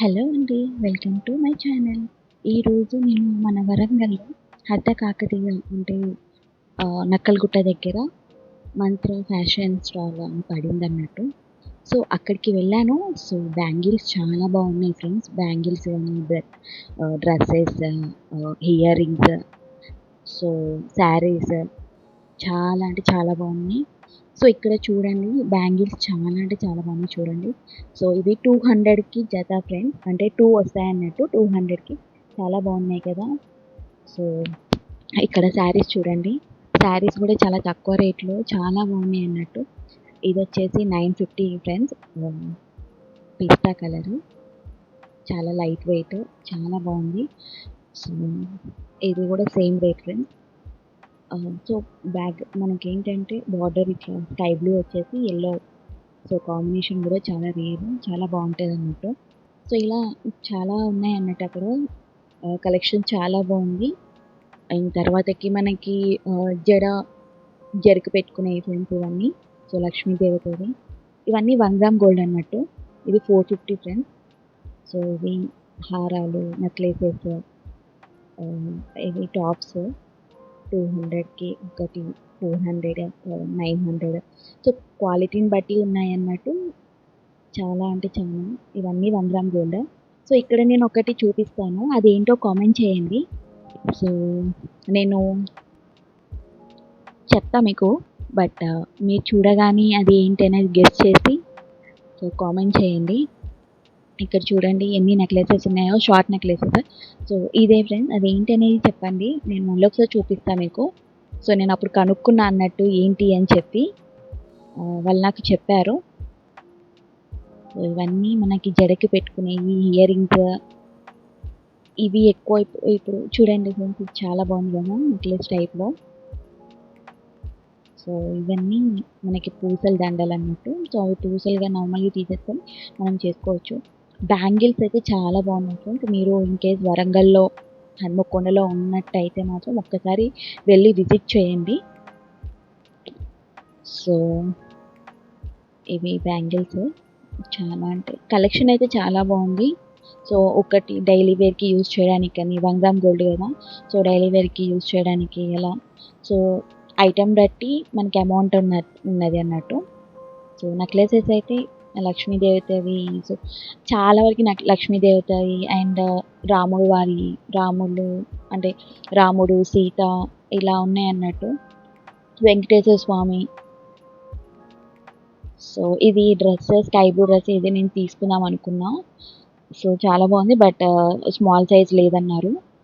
Hello అండి welcome to my channel. ఈరోజు నేను మన వరంగల్లో హద్ద కాకతీయ అంటే నక్కలగుట్ట దగ్గర మంత్ర ఫ్యాషన్ స్టాల్ అని పడింది అన్నట్టు సో అక్కడికి వెళ్ళాను. సో బ్యాంగిల్స్ చాలా బాగున్నాయి ఫ్రెండ్స్. బ్యాంగిల్స్ కానీ dresses ear rings so saris చాలా అంటే చాలా బాగున్నాయి. సో ఇక్కడ చూడండి బ్యాంగిల్స్ చాలా అంటే చాలా బాగున్నాయి చూడండి. సో ఇవి టూ హండ్రెడ్కి జత ఫ్రెండ్స్ అంటే టూ వస్తాయి అన్నట్టు టూ హండ్రెడ్కి చాలా బాగున్నాయి కదా. సో ఇక్కడ శారీస్ చూడండి శారీస్ కూడా చాలా తక్కువ రేట్లో చాలా బాగున్నాయి అన్నట్టు. ఇది వచ్చేసి నైన్ ఫిఫ్టీ ఫ్రెండ్స్ పిస్తా కలరు. చాలా లైట్ వెయిట్ చాలా బాగుంది. సో ఇది కూడా same rate friends so bag మనకి ఏంటంటే బార్డర్ ఇట్లా స్కై బ్లూ వచ్చేసి ఎల్లో సో కాంబినేషన్ కూడా చాలా రేర్ చాలా బాగుంటుంది అన్నట్టు సో ఇలా చాలా ఉన్నాయి అన్నట్టు అక్కడ కలెక్షన్ చాలా బాగుంది. అండ్ తర్వాతకి మనకి జడ జడకు పెట్టుకునే ఫ్రెండ్స్ ఇవన్నీ. సో లక్ష్మీదేవతది ఇవన్నీ వన్ గ్రామ్ గోల్డ్ అన్నట్టు. ఇది ఫోర్ ఫిఫ్టీ ఫ్రెండ్స్ సో ఇవి హారాలు నెక్లెసెస్ ఇవి టాప్స్ టూ హండ్రెడ్కి ఒకటి four hundred nine hundred. So క్వాలిటీని బట్టి ఉన్నాయి అన్నట్టు చాలా అంటే చాలా. ఇవన్నీ వన్ గ్రామ్ గోల్డ్. సో ఇక్కడ నేను ఒకటి చూపిస్తాను. అదేంటో కామెంట్ చేయండి. సో నేను చెప్తా మీకు. బట్ మీరు చూడగానే అది ఏంటనేది గెస్ట్ చేసి సో కామెంట్ చేయండి. ఇక్కడ చూడండి ఎన్ని నెక్లెసెస్ ఉన్నాయో షార్ట్ నెక్లెసెస్ సో ఇదే ఫ్రెండ్స్ అది ఏంటి అనేది చెప్పండి. నేను మళ్ళీ ఒకసారి చూపిస్తాను మీకు. సో నేను అప్పుడు కనుక్కున్నా అన్నట్టు ఏంటి అని చెప్పి వాళ్ళు నాకు చెప్పారు. సో ఇవన్నీ మనకి జడకి పెట్టుకునేవి ఇయర్ రింగ్స్ ఇవి ఎక్కువ ఇప్పుడు చూడండి ఫ్రెండ్స్ ఇది చాలా బాగుంది కదా నెక్లెస్ టైప్లో సో ఇవన్నీ మనకి పూసల దండలు అన్నట్టు. సో అవి పూసలుగా నార్మల్గా తీసేసుకొని మనం చేసుకోవచ్చు. బ్యాంగిల్స్ అయితే చాలా బాగున్నాయి ఫ్రెండ్స్ మీరు ఇన్ కేస్ వరంగల్లో హన్మకొండలో ఉన్నట్టయితే మాత్రం ఒక్కసారి వెళ్ళి విజిట్ చేయండి. సో ఇవి బ్యాంగిల్స్. చాలా అంటే కలెక్షన్ అయితే చాలా బాగుంది. సో ఒకటి డైలీ వేర్కి యూజ్ చేయడానికి కానీ వన్ గోల్డ్ కదా. సో డైలీ వేర్కి యూజ్ చేయడానికి ఎలా? సో ఐటెం బట్టి మనకి అమౌంట్ ఉన్న ఉన్నది అన్నట్టు. సో నెక్లెసెస్ అయితే లక్ష్మీదేవతవి. సో చాలా వరకు నాకు లక్ష్మీదేవతవి అండ్ రాముడు వారి రాముడు అంటే రాముడు సీత ఇలా ఉన్నాయి అన్నట్టు. వెంకటేశ్వర స్వామి. సో ఇది డ్రెస్ స్కై బ్లూ డ్రెస్ ఇది నేను తీసుకుందాం అనుకున్నా. సో చాలా బాగుంది బట్ స్మాల్ సైజ్ లేదన్నారు.